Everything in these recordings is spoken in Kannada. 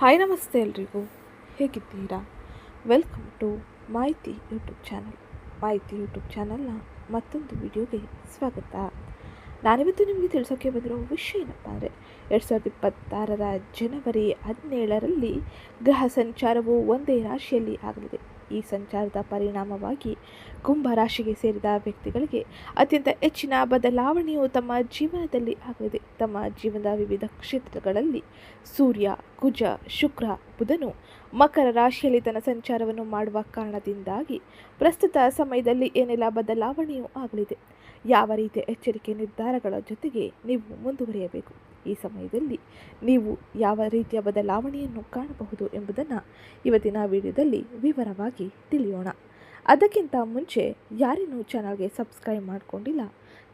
ಹಾಯ್ ನಮಸ್ತೆ ಎಲ್ರಿಗೂ. ಹೇಗಿದ್ದೀರಾ? Welcome to Mahiti YouTube channel. Mahiti YouTube ಚಾನಲ್ನ ಮತ್ತೊಂದು ವಿಡಿಯೋಗೆ ಸ್ವಾಗತ. ನಾನಿವತ್ತು ನಿಮಗೆ ತಿಳಿಸೋಕ್ಕೆ ಬಂದಿರೋ ವಿಷಯ ಏನಪ್ಪ ಅಂದರೆ ಎರಡು ಸಾವಿರದ ಇಪ್ಪತ್ತಾರರ ಜನವರಿ ಹದಿನೇಳರಲ್ಲಿ ಗ್ರಹ ಸಂಚಾರವು ಒಂದೇ ರಾಶಿಯಲ್ಲಿ ಆಗಲಿದೆ. ಈ ಸಂಚಾರದ ಪರಿಣಾಮವಾಗಿ ಕುಂಭ ರಾಶಿಗೆ ಸೇರಿದ ವ್ಯಕ್ತಿಗಳಿಗೆ ಅತ್ಯಂತ ಹೆಚ್ಚಿನ ಬದಲಾವಣೆಯು ತಮ್ಮ ಜೀವನದಲ್ಲಿ ಆಗಲಿದೆ. ತಮ್ಮ ಜೀವನದ ವಿವಿಧ ಕ್ಷೇತ್ರಗಳಲ್ಲಿ ಸೂರ್ಯ, ಕುಜ, ಶುಕ್ರ, ಬುಧನು ಮಕರ ರಾಶಿಯಲ್ಲಿ ತನ್ನ ಸಂಚಾರವನ್ನು ಮಾಡುವ ಕಾರಣದಿಂದಾಗಿ ಪ್ರಸ್ತುತ ಸಮಯದಲ್ಲಿ ಏನೆಲ್ಲ ಬದಲಾವಣೆಯೂ ಆಗಲಿದೆ. ಯಾವ ರೀತಿಯ ಎಚ್ಚರಿಕೆ ನಿರ್ಧಾರಗಳ ಜೊತೆಗೆ ನೀವು ಮುಂದುವರಿಯಬೇಕು. ಈ ಸಮಯದಲ್ಲಿ ನೀವು ಯಾವ ರೀತಿಯ ಬದಲಾವಣೆಯನ್ನು ಕಾಣಬಹುದು ಎಂಬುದನ್ನು ಇವತ್ತಿನ ವಿಡಿಯೋದಲ್ಲಿ ವಿವರವಾಗಿ ತಿಳಿಯೋಣ. ಅದಕ್ಕಿಂತ ಮುಂಚೆ ಯಾರೇನೂ ಚಾನಲ್ಗೆ ಸಬ್ಸ್ಕ್ರೈಬ್ ಮಾಡ್ಕೊಂಡಿಲ್ಲ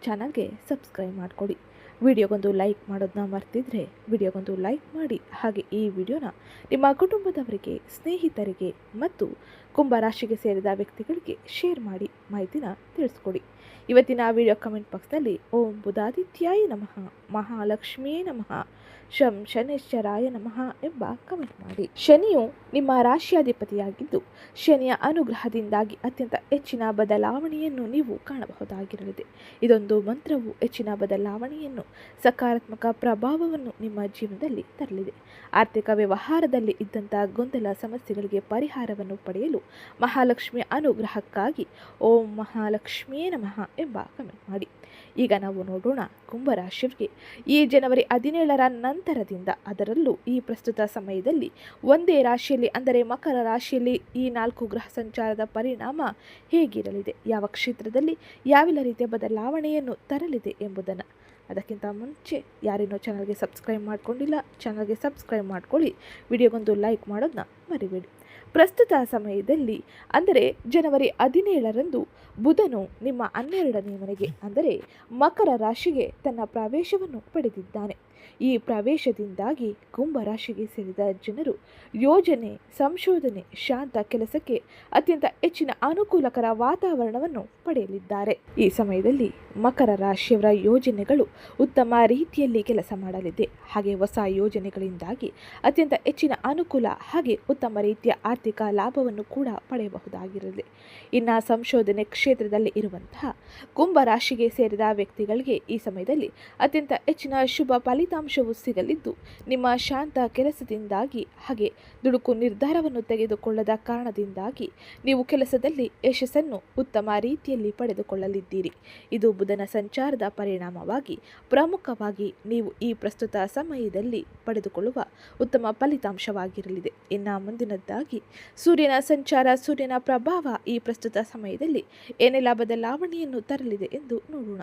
ಚಾನಲ್ಗೆ ಸಬ್ಸ್ಕ್ರೈಬ್ ಮಾಡಿಕೊಡಿ. ವಿಡಿಯೋಗೊಂದು ಲೈಕ್ ಮಾಡೋದನ್ನ ಮರ್ತಿದ್ರೆ ವಿಡಿಯೋಗೊಂದು ಲೈಕ್ ಮಾಡಿ. ಹಾಗೆ ಈ ವಿಡಿಯೋನ ನಿಮ್ಮ ಕುಟುಂಬದವರಿಗೆ, ಸ್ನೇಹಿತರಿಗೆ ಮತ್ತು ಕುಂಭರಾಶಿಗೆ ಸೇರಿದ ವ್ಯಕ್ತಿಗಳಿಗೆ ಶೇರ್ ಮಾಡಿ ಮಾಹಿತಿನ ತಿಳಿಸ್ಕೊಡಿ. ಇವತ್ತಿನ ವಿಡಿಯೋ ಕಮೆಂಟ್ ಬಾಕ್ಸ್ನಲ್ಲಿ ಓಂ ಬುಧಾದಿತ್ಯಾಯ ನಮಃ, ಮಹಾಲಕ್ಷ್ಮಿಯೇ ನಮಃ, ಶಂ ಶನೇಶ್ವರಾಯ ನಮಃ ಎಂಬ ಕಮೆಂಟ್ ಮಾಡಿ. ಶನಿಯು ನಿಮ್ಮ ರಾಶಿಯಾಧಿಪತಿಯಾಗಿದ್ದು, ಶನಿಯ ಅನುಗ್ರಹದಿಂದಾಗಿ ಅತ್ಯಂತ ಹೆಚ್ಚಿನ ಬದಲಾವಣೆಯನ್ನು ನೀವು ಕಾಣಬಹುದಾಗಿರಲಿದೆ. ಇದೊಂದು ಮಂತ್ರವು ಹೆಚ್ಚಿನ ಬದಲಾವಣೆಯನ್ನು ಸಕಾರಾತ್ಮಕ ಪ್ರಭಾವವನ್ನು ನಿಮ್ಮ ಜೀವನದಲ್ಲಿ ತರಲಿದೆ. ಆರ್ಥಿಕ ವ್ಯವಹಾರದಲ್ಲಿ ಇದ್ದಂಥ ಗೊಂದಲ ಸಮಸ್ಯೆಗಳಿಗೆ ಪರಿಹಾರವನ್ನು ಪಡೆಯಲು ಮಹಾಲಕ್ಷ್ಮಿಯ ಅನುಗ್ರಹಕ್ಕಾಗಿ ಓಂ ಮಹಾಲಕ್ಷ್ಮಿಯೇ ನಮಃ ಎಂಬ ಕಮೆಂಟ್ ಮಾಡಿ. ಈಗ ನಾವು ನೋಡೋಣ ಕುಂಭರಾಶಿಯವರಿಗೆ. ಈ ಜನವರಿ ಹದಿನೇಳರ ನಂತರದಿಂದ ಅದರಲ್ಲೂ ಈ ಪ್ರಸ್ತುತ ಸಮಯದಲ್ಲಿ ಒಂದೇ ರಾಶಿಯಲ್ಲಿ ಅಂದರೆ ಮಕರ ರಾಶಿಯಲ್ಲಿ ಈ ನಾಲ್ಕು ಗ್ರಹ ಸಂಚಾರದ ಪರಿಣಾಮ ಹೇಗಿರಲಿದೆ? ಯಾವ ಕ್ಷೇತ್ರದಲ್ಲಿ ಯಾವೆಲ್ಲ ರೀತಿಯ ಬದಲಾವಣೆಯನ್ನು ತರಲಿದೆ ಎಂಬುದನ್ನು ಅದಕ್ಕಿಂತ ಮುಂಚೆ ಯಾರೇನೋ ಚಾನಲ್ಗೆ ಸಬ್ಸ್ಕ್ರೈಬ್ ಮಾಡ್ಕೊಂಡಿಲ್ಲ ಚಾನಲ್ಗೆ ಸಬ್ಸ್ಕ್ರೈಬ್ ಮಾಡ್ಕೊಳ್ಳಿ. ವಿಡಿಯೋಗೊಂದು ಲೈಕ್ ಮಾಡೋದನ್ನ ಮರಿಬೇಡಿ. ಪ್ರಸ್ತುತ ಸಮಯದಲ್ಲಿ, ಅಂದರೆ ಜನವರಿ ಹದಿನೇಳರಂದು ಬುಧನು ನಿಮ್ಮ ಹನ್ನೆರಡನೇ ಮನೆಗೆ, ಅಂದರೆ ಮಕರ ರಾಶಿಗೆ ತನ್ನ ಪ್ರವೇಶವನ್ನು ಪಡೆದಿದ್ದಾನೆ. ಈ ಪ್ರವೇಶದಿಂದಾಗಿ ಕುಂಭರಾಶಿಗೆ ಸೇರಿದ ಜನರು ಯೋಜನೆ, ಸಂಶೋಧನೆ, ಶಾಂತ ಕೆಲಸಕ್ಕೆ ಅತ್ಯಂತ ಹೆಚ್ಚಿನ ಅನುಕೂಲಕರ ವಾತಾವರಣವನ್ನು ಪಡೆಯಲಿದ್ದಾರೆ. ಈ ಸಮಯದಲ್ಲಿ ಮಕರ ರಾಶಿಯವರ ಯೋಜನೆಗಳು ಉತ್ತಮ ರೀತಿಯಲ್ಲಿ ಕೆಲಸ ಮಾಡಲಿದೆ. ಹಾಗೆ ಹೊಸ ಯೋಜನೆಗಳಿಂದಾಗಿ ಅತ್ಯಂತ ಹೆಚ್ಚಿನ ಅನುಕೂಲ ಹಾಗೆ ಉತ್ತಮ ರೀತಿಯ ಆರ್ಥಿಕ ಲಾಭವನ್ನು ಕೂಡ ಪಡೆಯಬಹುದಾಗಿರಲಿದೆ ಇನ್ನು ಸಂಶೋಧನೆ ಕ್ಷೇತ್ರದಲ್ಲಿ ಇರುವಂತಹ ಕುಂಭ ರಾಶಿಗೆ ಸೇರಿದ ವ್ಯಕ್ತಿಗಳಿಗೆ ಈ ಸಮಯದಲ್ಲಿ ಅತ್ಯಂತ ಹೆಚ್ಚಿನ ಶುಭ ಫಲಿತಾಂಶವು ಸಿಗಲಿದ್ದು, ನಿಮ್ಮ ಶಾಂತ ಕೆಲಸದಿಂದಾಗಿ, ಹಾಗೆ ದುಡುಕು ನಿರ್ಧಾರವನ್ನು ತೆಗೆದುಕೊಳ್ಳದ ಕಾರಣದಿಂದಾಗಿ, ನೀವು ಕೆಲಸದಲ್ಲಿ ಯಶಸ್ಸನ್ನು ಉತ್ತಮ ರೀತಿಯಲ್ಲಿ ಪಡೆದುಕೊಳ್ಳಲಿದ್ದೀರಿ. ಇದು ಬುಧನ ಸಂಚಾರದ ಪರಿಣಾಮವಾಗಿ ಪ್ರಮುಖವಾಗಿ ನೀವು ಈ ಪ್ರಸ್ತುತ ಸಮಯದಲ್ಲಿ ಪಡೆದುಕೊಳ್ಳುವ ಉತ್ತಮ ಫಲಿತಾಂಶವಾಗಿರಲಿದೆ. ಇನ್ನು ಮುಂದಿನದ್ದಾಗಿ, ಸೂರ್ಯನ ಸಂಚಾರ, ಸೂರ್ಯನ ಪ್ರಭಾವ ಈ ಪ್ರಸ್ತುತ ಸಮಯದಲ್ಲಿ ಏನೆಲ್ಲ ಬದಲಾವಣೆಯನ್ನು ತರಲಿದೆ ಎಂದು ನೋಡೋಣ.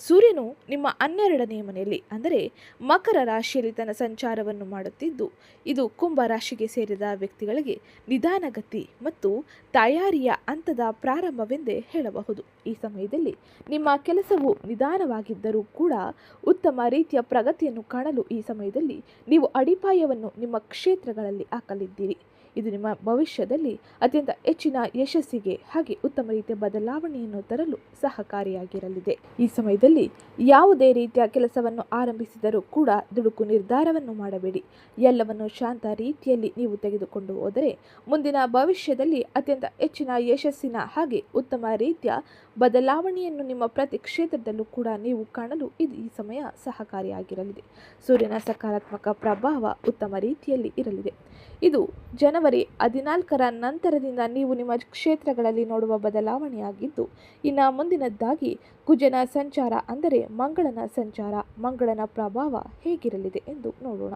ಸೂರ್ಯನು ನಿಮ್ಮ ಹನ್ನೆರಡನೇ ಮನೆಯಲ್ಲಿ, ಅಂದರೆ ಮಕರ ರಾಶಿಯಲ್ಲಿ ತನ್ನ ಸಂಚಾರವನ್ನು ಮಾಡುತ್ತಿದ್ದು, ಇದು ಕುಂಭ ರಾಶಿಗೆ ಸೇರಿದ ವ್ಯಕ್ತಿಗಳಿಗೆ ನಿಧಾನಗತಿ ಮತ್ತು ತಯಾರಿಯ ಹಂತದ ಪ್ರಾರಂಭವೆಂದೇ ಹೇಳಬಹುದು. ಈ ಸಮಯದಲ್ಲಿ ನಿಮ್ಮ ಕೆಲಸವು ನಿಧಾನವಾಗಿದ್ದರೂ ಕೂಡ ಉತ್ತಮ ರೀತಿಯ ಪ್ರಗತಿಯನ್ನು ಕಾಣಲು ಈ ಸಮಯದಲ್ಲಿ ನೀವು ಅಡಿಪಾಯವನ್ನು ನಿಮ್ಮ ಕ್ಷೇತ್ರಗಳಲ್ಲಿ ಹಾಕಲಿದ್ದೀರಿ. ಇದು ನಿಮ್ಮ ಭವಿಷ್ಯದಲ್ಲಿ ಅತ್ಯಂತ ಹೆಚ್ಚಿನ ಯಶಸ್ಸಿಗೆ ಹಾಗೆ ಉತ್ತಮ ರೀತಿಯ ಬದಲಾವಣೆಯನ್ನು ತರಲು ಸಹಕಾರಿಯಾಗಿರಲಿದೆ. ಈ ಸಮಯದಲ್ಲಿ ಯಾವುದೇ ರೀತಿಯ ಕೆಲಸವನ್ನು ಆರಂಭಿಸಿದರೂ ಕೂಡ ದುಡುಕು ನಿರ್ಧಾರವನ್ನು ಮಾಡಬೇಡಿ. ಎಲ್ಲವನ್ನು ಶಾಂತ ರೀತಿಯಲ್ಲಿ ನೀವು ತೆಗೆದುಕೊಂಡು ಹೋದರೆ ಮುಂದಿನ ಭವಿಷ್ಯದಲ್ಲಿ ಅತ್ಯಂತ ಹೆಚ್ಚಿನ ಯಶಸ್ಸಿನ ಹಾಗೆ ಉತ್ತಮ ರೀತಿಯ ಬದಲಾವಣೆಯನ್ನು ನಿಮ್ಮ ಪ್ರತಿ ಕ್ಷೇತ್ರದಲ್ಲೂ ಕೂಡ ನೀವು ಕಾಣಲು ಇದು ಈ ಸಮಯ ಸಹಕಾರಿಯಾಗಿರಲಿದೆ. ಸೂರ್ಯನ ಸಕಾರಾತ್ಮಕ ಪ್ರಭಾವ ಉತ್ತಮ ರೀತಿಯಲ್ಲಿ ಇರಲಿದೆ. ಇದು ಜನವರಿ ಹದಿನಾಲ್ಕರ ನಂತರದಿಂದ ನೀವು ನಿಮ್ಮ ಕ್ಷೇತ್ರಗಳಲ್ಲಿ ನೋಡುವ ಬದಲಾವಣೆಯಾಗಿದ್ದು, ಇನ್ನು ಮುಂದಿನದ್ದಾಗಿ ಕುಜನ ಸಂಚಾರ ಅಂದರೆ ಮಂಗಳನ ಸಂಚಾರ, ಮಂಗಳನ ಪ್ರಭಾವ ಹೇಗಿರಲಿದೆ ಎಂದು ನೋಡೋಣ.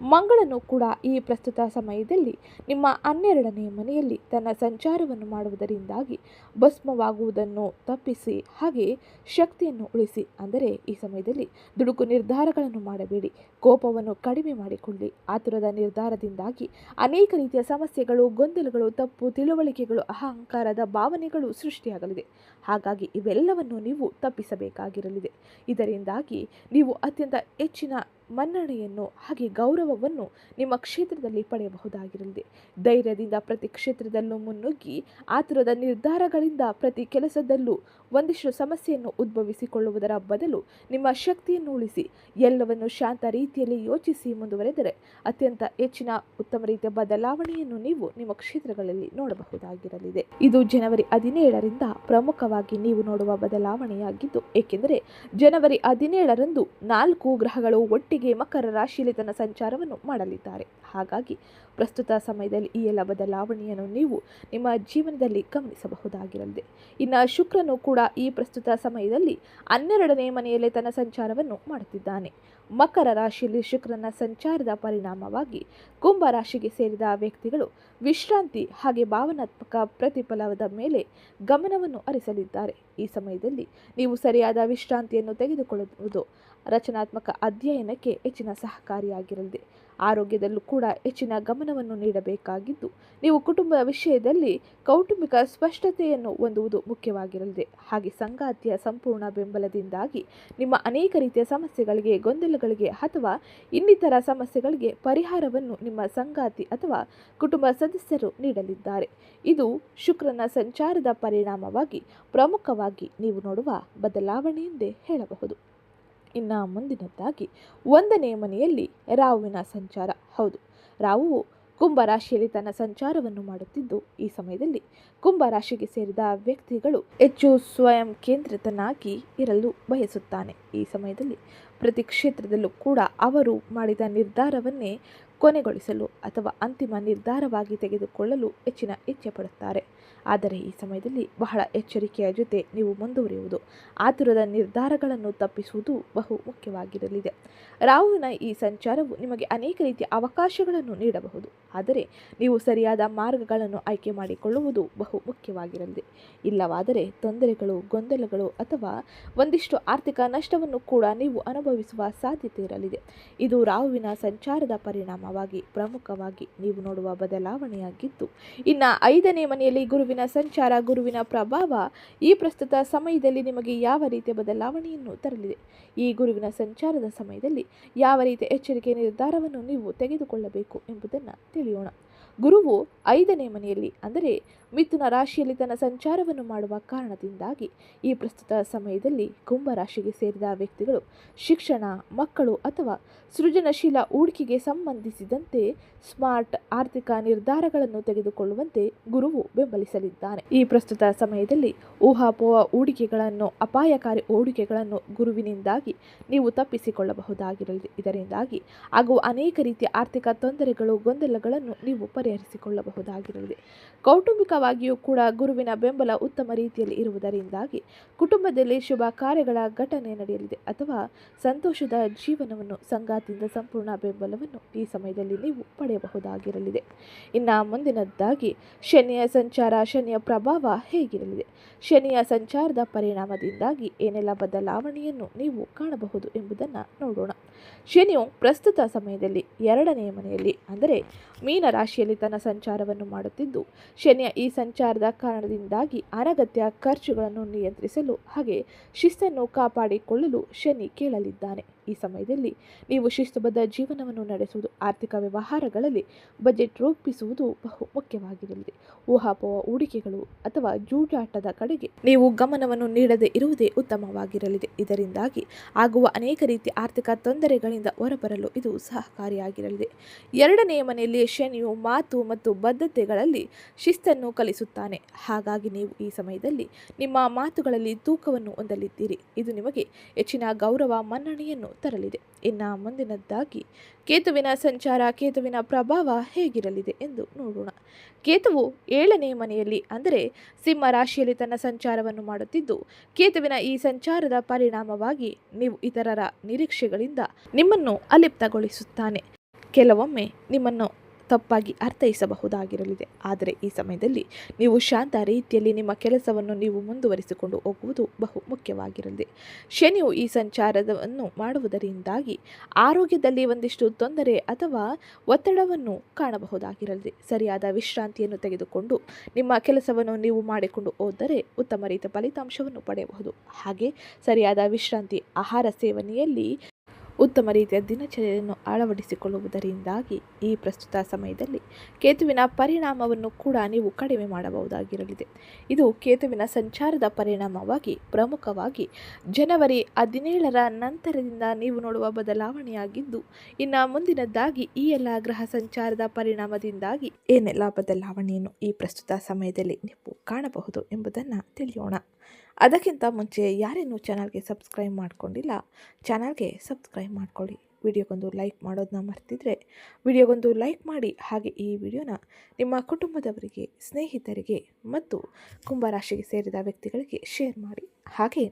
ಮಂಗಳನು ಕೂಡ ಈ ಪ್ರಸ್ತುತ ಸಮಯದಲ್ಲಿ ನಿಮ್ಮ ಹನ್ನೆರಡನೇ ಮನೆಯಲ್ಲಿ ತನ್ನ ಸಂಚಾರವನ್ನು ಮಾಡುವುದರಿಂದಾಗಿ ಭಸ್ಮವಾಗುವುದನ್ನು ತಪ್ಪಿಸಿ ಹಾಗೆ ಶಕ್ತಿಯನ್ನು ಉಳಿಸಿ, ಅಂದರೆ ಈ ಸಮಯದಲ್ಲಿ ದುಡುಕು ನಿರ್ಧಾರಗಳನ್ನು ಮಾಡಬೇಡಿ, ಕೋಪವನ್ನು ಕಡಿಮೆ ಮಾಡಿಕೊಳ್ಳಿ. ಆತುರದ ನಿರ್ಧಾರದಿಂದಾಗಿ ಅನೇಕ ರೀತಿಯ ಸಮಸ್ಯೆಗಳು, ಗೊಂದಲಗಳು, ತಪ್ಪು ತಿಳುವಳಿಕೆಗಳು, ಅಹಂಕಾರದ ಭಾವನೆಗಳು ಸೃಷ್ಟಿಯಾಗಲಿದೆ. ಹಾಗಾಗಿ ಇವೆಲ್ಲವನ್ನು ನೀವು ತಪ್ಪಿಸಬೇಕಾಗಿರಲಿದೆ. ಇದರಿಂದಾಗಿ ನೀವು ಅತ್ಯಂತ ಹೆಚ್ಚಿನ ಮನ್ನಣೆಯನ್ನು, ಹಾಗೆ ಗೌರವವನ್ನು ನಿಮ್ಮ ಕ್ಷೇತ್ರದಲ್ಲಿ ಪಡೆಯಬಹುದಾಗಿರಲಿದೆ ಧೈರ್ಯದಿಂದ ಪ್ರತಿ ಕ್ಷೇತ್ರದಲ್ಲೂ ಮುನ್ನುಗ್ಗಿ, ಆತುರದ ನಿರ್ಧಾರಗಳಿಂದ ಪ್ರತಿ ಕೆಲಸದಲ್ಲೂ ಒಂದಿಷ್ಟು ಸಮಸ್ಯೆಯನ್ನು ಉದ್ಭವಿಸಿಕೊಳ್ಳುವುದರ ಬದಲು ನಿಮ್ಮ ಶಕ್ತಿಯನ್ನು ಉಳಿಸಿ, ಎಲ್ಲವನ್ನು ಶಾಂತ ರೀತಿಯಲ್ಲಿ ಯೋಚಿಸಿ ಮುಂದುವರೆದರೆ ಅತ್ಯಂತ ಹೆಚ್ಚಿನ ಉತ್ತಮ ರೀತಿಯ ಬದಲಾವಣೆಯನ್ನು ನೀವು ನಿಮ್ಮ ಕ್ಷೇತ್ರಗಳಲ್ಲಿ ನೋಡಬಹುದಾಗಿರಲಿದೆ. ಇದು ಜನವರಿ ಹದಿನೇಳರಿಂದ ಪ್ರಮುಖವಾಗಿ ನೀವು ನೋಡುವ ಬದಲಾವಣೆಯಾಗಿದ್ದು, ಏಕೆಂದರೆ ಜನವರಿ ಹದಿನೇಳರಂದು ನಾಲ್ಕು ಗ್ರಹಗಳು ಒಟ್ಟಿಗೆ ಮಕರ ರಾಶಿಯಲ್ಲಿ ತನ್ನ ಸಂಚಾರವನ್ನು ಮಾಡಲಿದ್ದಾರೆ. ಹಾಗಾಗಿ ಪ್ರಸ್ತುತ ಸಮಯದಲ್ಲಿ ಈ ಎಲ್ಲ ಬದಲಾವಣೆಯನ್ನು ನೀವು ನಿಮ್ಮ ಜೀವನದಲ್ಲಿ ಗಮನಿಸಬಹುದಾಗಿರಲಿದೆ. ಇನ್ನು ಶುಕ್ರನು ಕೂಡ ಈ ಪ್ರಸ್ತುತ ಸಮಯದಲ್ಲಿ ಹನ್ನೆರಡನೇ ಮನೆಯಲ್ಲೇ ತನ್ನ ಸಂಚಾರವನ್ನು ಮಾಡುತ್ತಿದ್ದಾನೆ. ಮಕರ ರಾಶಿಯಲ್ಲಿ ಶುಕ್ರನ ಸಂಚಾರದ ಪರಿಣಾಮವಾಗಿ ಕುಂಭ ರಾಶಿಗೆ ಸೇರಿದ ವ್ಯಕ್ತಿಗಳು ವಿಶ್ರಾಂತಿ ಹಾಗೆ ಭಾವನಾತ್ಮಕ ಪ್ರತಿಫಲದ ಮೇಲೆ ಗಮನವನ್ನು ಹರಿಸಲಿದ್ದಾರೆ. ಈ ಸಮಯದಲ್ಲಿ ನೀವು ಸರಿಯಾದ ವಿಶ್ರಾಂತಿಯನ್ನು ತೆಗೆದುಕೊಳ್ಳುವುದು ರಚನಾತ್ಮಕ ಅಧ್ಯಯನಕ್ಕೆ ಹೆಚ್ಚಿನ ಸಹಕಾರಿಯಾಗಿರಲಿದೆ ಆರೋಗ್ಯದಲ್ಲೂ ಕೂಡ ಹೆಚ್ಚಿನ ಗಮನವನ್ನು ನೀಡಬೇಕಾಗಿದ್ದು, ನೀವು ಕುಟುಂಬದ ವಿಷಯದಲ್ಲಿ ಕೌಟುಂಬಿಕ ಸ್ಪಷ್ಟತೆಯನ್ನು ಹೊಂದುವುದು ಮುಖ್ಯವಾಗಿರಲಿದೆ ಹಾಗೆ ಸಂಗಾತಿಯ ಸಂಪೂರ್ಣ ಬೆಂಬಲದಿಂದಾಗಿ ನಿಮ್ಮ ಅನೇಕ ರೀತಿಯ ಸಮಸ್ಯೆಗಳಿಗೆ, ಗೊಂದಲಗಳಿಗೆ ಅಥವಾ ಇನ್ನಿತರ ಸಮಸ್ಯೆಗಳಿಗೆ ಪರಿಹಾರವನ್ನು ನಿಮ್ಮ ಸಂಗಾತಿ ಅಥವಾ ಕುಟುಂಬ ಸದಸ್ಯರು ನೀಡಲಿದ್ದಾರೆ. ಇದು ಶುಕ್ರನ ಸಂಚಾರದ ಪರಿಣಾಮವಾಗಿ ಪ್ರಮುಖವಾಗಿ ನೀವು ನೋಡುವ ಬದಲಾವಣೆ ಎಂದೇ ಹೇಳಬಹುದು. ಇನ್ನು ಮುಂದಿನದ್ದಾಗಿ ಒಂದನೇ ಮನೆಯಲ್ಲಿ ರಾಹುವಿನ ಸಂಚಾರ. ಹೌದು ರಾಹುವು ಕುಂಭ ರಾಶಿಯಲ್ಲಿ ತನ್ನ ಸಂಚಾರವನ್ನು ಮಾಡುತ್ತಿದ್ದು, ಈ ಸಮಯದಲ್ಲಿ ಕುಂಭ ರಾಶಿಗೆ ಸೇರಿದ ವ್ಯಕ್ತಿಗಳು ಹೆಚ್ಚು ಸ್ವಯಂ ಕೇಂದ್ರಿತನಾಗಿ ಇರಲು ಬಯಸುತ್ತಾನೆ. ಈ ಸಮಯದಲ್ಲಿ ಪ್ರತಿ ಕ್ಷೇತ್ರದಲ್ಲೂ ಕೂಡ ಅವರು ಮಾಡಿದ ನಿರ್ಧಾರವನ್ನೇ ಕೊನೆಗೊಳಿಸಲು ಅಥವಾ ಅಂತಿಮ ನಿರ್ಧಾರವಾಗಿ ತೆಗೆದುಕೊಳ್ಳಲು ಹೆಚ್ಚಿನ ಇಚ್ಛೆ ಪಡುತ್ತಾರೆ. ಆದರೆ ಈ ಸಮಯದಲ್ಲಿ ಬಹಳ ಎಚ್ಚರಿಕೆಯ ಜೊತೆ ನೀವು ಮುಂದುವರಿಯುವುದು. ಆತುರದ ನಿರ್ಧಾರಗಳನ್ನು ತಪ್ಪಿಸುವುದು ಬಹು ಮುಖ್ಯವಾಗಿರಲಿದೆ. ರಾಹುವಿನ ಈ ಸಂಚಾರವು ನಿಮಗೆ ಅನೇಕ ರೀತಿಯ ಅವಕಾಶಗಳನ್ನು ನೀಡಬಹುದು. ಆದರೆ ನೀವು ಸರಿಯಾದ ಮಾರ್ಗಗಳನ್ನು ಆಯ್ಕೆ ಮಾಡಿಕೊಳ್ಳುವುದು ಬಹು ಮುಖ್ಯವಾಗಿರಲಿದೆ. ಇಲ್ಲವಾದರೆ ತೊಂದರೆಗಳು, ಗೊಂದಲಗಳು ಅಥವಾ ಒಂದಿಷ್ಟು ಆರ್ಥಿಕ ನಷ್ಟವನ್ನು ಕೂಡ ನೀವು ಅನುಭವಿಸುವ ಸಾಧ್ಯತೆ ಇರಲಿದೆ. ಇದು ರಾಹುವಿನ ಸಂಚಾರದ ಪರಿಣಾಮವಾಗಿ ಪ್ರಮುಖವಾಗಿ ನೀವು ನೋಡುವ ಬದಲಾವಣೆಯಾಗಿದ್ದು, ಇನ್ನು ಐದನೇ ಮನೆಯಲ್ಲಿ ಗುರುವಿನ ಸಂಚಾರ, ಗುರುವಿನ ಪ್ರಭಾವ ಈ ಪ್ರಸ್ತುತ ಸಮಯದಲ್ಲಿ ನಿಮಗೆ ಯಾವ ರೀತಿಯ ಬದಲಾವಣೆಯನ್ನು ತರಲಿದೆ? ಈ ಗುರುವಿನ ಸಂಚಾರದ ಸಮಯದಲ್ಲಿ ಯಾವ ರೀತಿಯ ಎಚ್ಚರಿಕೆ ನಿರ್ಧಾರವನ್ನು ನೀವು ತೆಗೆದುಕೊಳ್ಳಬೇಕು ಎಂಬುದನ್ನು ತಿಳಿಯೋಣ. ಗುರುವು ಐದನೇ ಮನೆಯಲ್ಲಿ, ಅಂದರೆ ಮಿಥುನ ರಾಶಿಯಲ್ಲಿ ತನ್ನ ಸಂಚಾರವನ್ನು ಮಾಡುವ ಕಾರಣದಿಂದಾಗಿ ಈ ಪ್ರಸ್ತುತ ಸಮಯದಲ್ಲಿ ಕುಂಭ ರಾಶಿಗೆ ಸೇರಿದ ವ್ಯಕ್ತಿಗಳು ಶಿಕ್ಷಣ, ಮಕ್ಕಳು ಅಥವಾ ಸೃಜನಶೀಲ ಹೂಡಿಕೆಗೆ ಸಂಬಂಧಿಸಿದಂತೆ ಸ್ಮಾರ್ಟ್ ಆರ್ಥಿಕ ನಿರ್ಧಾರಗಳನ್ನು ತೆಗೆದುಕೊಳ್ಳುವಂತೆ ಗುರುವು ಬೆಂಬಲಿಸಲಿದ್ದಾನೆ. ಈ ಪ್ರಸ್ತುತ ಸಮಯದಲ್ಲಿ ಊಹಾಪೋಹ ಹೂಡಿಕೆಗಳನ್ನು, ಅಪಾಯಕಾರಿ ಹೂಡಿಕೆಗಳನ್ನು ಗುರುವಿನಿಂದಾಗಿ ನೀವು ತಪ್ಪಿಸಿಕೊಳ್ಳಬಹುದಾಗಿರಲಿ. ಇದರಿಂದಾಗಿ ಹಾಗೂ ಅನೇಕ ರೀತಿಯ ಆರ್ಥಿಕ ತೊಂದರೆಗಳು, ಗೊಂದಲಗಳನ್ನು ನೀವು ಪರಿಹರಿಸಿಕೊಳ್ಳಬಹುದಾಗಿರಲಿದೆ ಕೌಟುಂಬಿಕವಾಗಿಯೂ ಕೂಡ ಗುರುವಿನ ಬೆಂಬಲ ಉತ್ತಮ ರೀತಿಯಲ್ಲಿ ಇರುವುದರಿಂದಾಗಿ ಕುಟುಂಬದಲ್ಲಿ ಶುಭ ಕಾರ್ಯಗಳ ಘಟನೆ ನಡೆಯಲಿದೆ ಅಥವಾ ಸಂತೋಷದ ಜೀವನವನ್ನು ಸಂಗಾತಿಯಿಂದ ಸಂಪೂರ್ಣ ಬೆಂಬಲವನ್ನು ಈ ಸಮಯದಲ್ಲಿ ನೀವು ಪಡೆಯಬಹುದಾಗಿರಲಿದೆ. ಇನ್ನು ಮುಂದಿನದ್ದಾಗಿ ಶನಿಯ ಸಂಚಾರ, ಶನಿಯ ಪ್ರಭಾವ ಹೇಗಿರಲಿದೆ? ಶನಿಯ ಸಂಚಾರದ ಪರಿಣಾಮದಿಂದಾಗಿ ಏನೆಲ್ಲ ಬದಲಾವಣೆಯನ್ನು ನೀವು ಕಾಣಬಹುದು ಎಂಬುದನ್ನು ನೋಡೋಣ. ಶನಿಯು ಪ್ರಸ್ತುತ ಸಮಯದಲ್ಲಿ ಎರಡನೆಯ ಮನೆಯಲ್ಲಿ, ಅಂದರೆ ಮೀನ ರಾಶಿಯಲ್ಲಿ ತನ್ನ ಸಂಚಾರವನ್ನು ಮಾಡುತ್ತಿದ್ದು, ಶನಿಯ ಈ ಸಂಚಾರದ ಕಾರಣದಿಂದಾಗಿ ಅನಗತ್ಯ ಖರ್ಚುಗಳನ್ನು ನಿಯಂತ್ರಿಸಲು ಹಾಗೆ ಶಿಸ್ತನ್ನು ಕಾಪಾಡಿಕೊಳ್ಳಲು ಶನಿ ಕೇಳಲಿದ್ದಾನೆ. ಈ ಸಮಯದಲ್ಲಿ ನೀವು ಶಿಸ್ತುಬದ್ಧ ಜೀವನವನ್ನು ನಡೆಸುವುದು, ಆರ್ಥಿಕ ವ್ಯವಹಾರಗಳಲ್ಲಿ ಬಜೆಟ್ ರೂಪಿಸುವುದು ಬಹು ಮುಖ್ಯವಾಗಿರಲಿದೆ ಊಹಾಪೋಹ ಹೂಡಿಕೆಗಳು ಅಥವಾ ಜೂಜಾಟದ ಕಡೆಗೆ ನೀವು ಗಮನವನ್ನು ನೀಡದೇ ಇರುವುದೇ ಉತ್ತಮವಾಗಿರಲಿದೆ. ಇದರಿಂದಾಗಿ ಆಗುವ ಅನೇಕ ರೀತಿಯ ಆರ್ಥಿಕ ತೊಂದರೆಗಳಿಂದ ಹೊರಬರಲು ಇದು ಸಹಕಾರಿಯಾಗಿರಲಿದೆ. ಎರಡನೆಯ ಮನೆಯಲ್ಲಿ ಶನಿಯು ಮಾತು ಮತ್ತು ಬದ್ಧತೆಗಳಲ್ಲಿ ಶಿಸ್ತನ್ನು ಕಲಿಸುತ್ತಾನೆ. ಹಾಗಾಗಿ ನೀವು ಈ ಸಮಯದಲ್ಲಿ ನಿಮ್ಮ ಮಾತುಗಳಲ್ಲಿ ತೂಕವನ್ನು ಹೊಂದಲಿದ್ದೀರಿ. ಇದು ನಿಮಗೆ ಹೆಚ್ಚಿನ ಗೌರವ ಮನ್ನಣೆಯನ್ನು ತರಲಿದೆ. ಇನ್ನು ಮುಂದಿನದ್ದಾಗಿ ಕೇತುವಿನ ಸಂಚಾರ, ಕೇತುವಿನ ಪ್ರಭಾವ ಹೇಗಿರಲಿದೆ ಎಂದು ನೋಡೋಣ. ಕೇತುವು ಏಳನೇ ಮನೆಯಲ್ಲಿ, ಅಂದರೆ ಸಿಂಹ ರಾಶಿಯಲ್ಲಿ ತನ್ನ ಸಂಚಾರವನ್ನು ಮಾಡುತ್ತಿದ್ದು, ಕೇತುವಿನ ಈ ಸಂಚಾರದ ಪರಿಣಾಮವಾಗಿ ನೀವು ಇತರರ ನಿರೀಕ್ಷೆಗಳಿಂದ ನಿಮ್ಮನ್ನು ಅಲಿಪ್ತಗೊಳಿಸುತ್ತಾನೆ. ಕೆಲವೊಮ್ಮೆ ನಿಮ್ಮನ್ನು ತಪ್ಪಾಗಿ ಅರ್ಥೈಸಬಹುದಾಗಿರಲಿದೆ. ಆದರೆ ಈ ಸಮಯದಲ್ಲಿ ನೀವು ಶಾಂತ ರೀತಿಯಲ್ಲಿ ನಿಮ್ಮ ಕೆಲಸವನ್ನು ನೀವು ಮುಂದುವರಿಸಿಕೊಂಡು ಹೋಗುವುದು ಬಹು ಮುಖ್ಯವಾಗಿರಲಿದೆ. ಶನಿಯು ಈ ಸಂಚಾರವನ್ನು ಮಾಡುವುದರಿಂದಾಗಿ ಆರೋಗ್ಯದಲ್ಲಿ ಒಂದಿಷ್ಟು ತೊಂದರೆ ಅಥವಾ ಒತ್ತಡವನ್ನು ಕಾಣಬಹುದಾಗಿರಲಿದೆ. ಸರಿಯಾದ ವಿಶ್ರಾಂತಿಯನ್ನು ತೆಗೆದುಕೊಂಡು ನಿಮ್ಮ ಕೆಲಸವನ್ನು ನೀವು ಮಾಡಿಕೊಂಡು ಹೋದರೆ ಉತ್ತಮ ರೀತಿಯ ಫಲಿತಾಂಶವನ್ನು ಪಡೆಯಬಹುದು. ಹಾಗೆ ಸರಿಯಾದ ವಿಶ್ರಾಂತಿ, ಆಹಾರ ಸೇವನೆಯಲ್ಲಿ ಉತ್ತಮ ರೀತಿಯ ದಿನಚರಿಯನ್ನು ಅಳವಡಿಸಿಕೊಳ್ಳುವುದರಿಂದಾಗಿ ಈ ಪ್ರಸ್ತುತ ಸಮಯದಲ್ಲಿ ಕೇತುವಿನ ಪರಿಣಾಮವನ್ನು ಕೂಡ ನೀವು ಕಡಿಮೆ ಮಾಡಬಹುದಾಗಿರಲಿದೆ. ಇದು ಕೇತುವಿನ ಸಂಚಾರದ ಪರಿಣಾಮವಾಗಿ ಪ್ರಮುಖವಾಗಿ ಜನವರಿ ಹದಿನೇಳರ ನಂತರದಿಂದ ನೀವು ನೋಡುವ ಬದಲಾವಣೆಯಾಗಿದ್ದು, ಇನ್ನು ಮುಂದಿನದ್ದಾಗಿ ಈ ಎಲ್ಲ ಗ್ರಹ ಸಂಚಾರದ ಪರಿಣಾಮದಿಂದಾಗಿ ಏನೆಲ್ಲ ಬದಲಾವಣೆಯನ್ನು ಈ ಪ್ರಸ್ತುತ ಸಮಯದಲ್ಲಿ ನೀವು ಕಾಣಬಹುದು ಎಂಬುದನ್ನು ತಿಳಿಯೋಣ. ಅದಕ್ಕಿಂತ ಮುಂಚೆ ಯಾರೇನು ಚಾನಲ್ಗೆ ಸಬ್ಸ್ಕ್ರೈಬ್ ಮಾಡ್ಕೊಂಡಿಲ್ಲ, ಚಾನಲ್ಗೆ ಸಬ್ಸ್ಕ್ರೈಬ್ ಮಾಡ್ಕೊಳ್ಳಿ. ವಿಡಿಯೋಗೊಂದು ಲೈಕ್ ಮಾಡೋದನ್ನ ಮರ್ತಿದ್ರೆ ವಿಡಿಯೋಗೊಂದು ಲೈಕ್ ಮಾಡಿ. ಹಾಗೆ ಈ ವಿಡಿಯೋನ ನಿಮ್ಮ ಕುಟುಂಬದವರಿಗೆ, ಸ್ನೇಹಿತರಿಗೆ ಮತ್ತು ಕುಂಭರಾಶಿಗೆ ಸೇರಿದ ವ್ಯಕ್ತಿಗಳಿಗೆ ಶೇರ್ ಮಾಡಿ. ಹಾಗೆ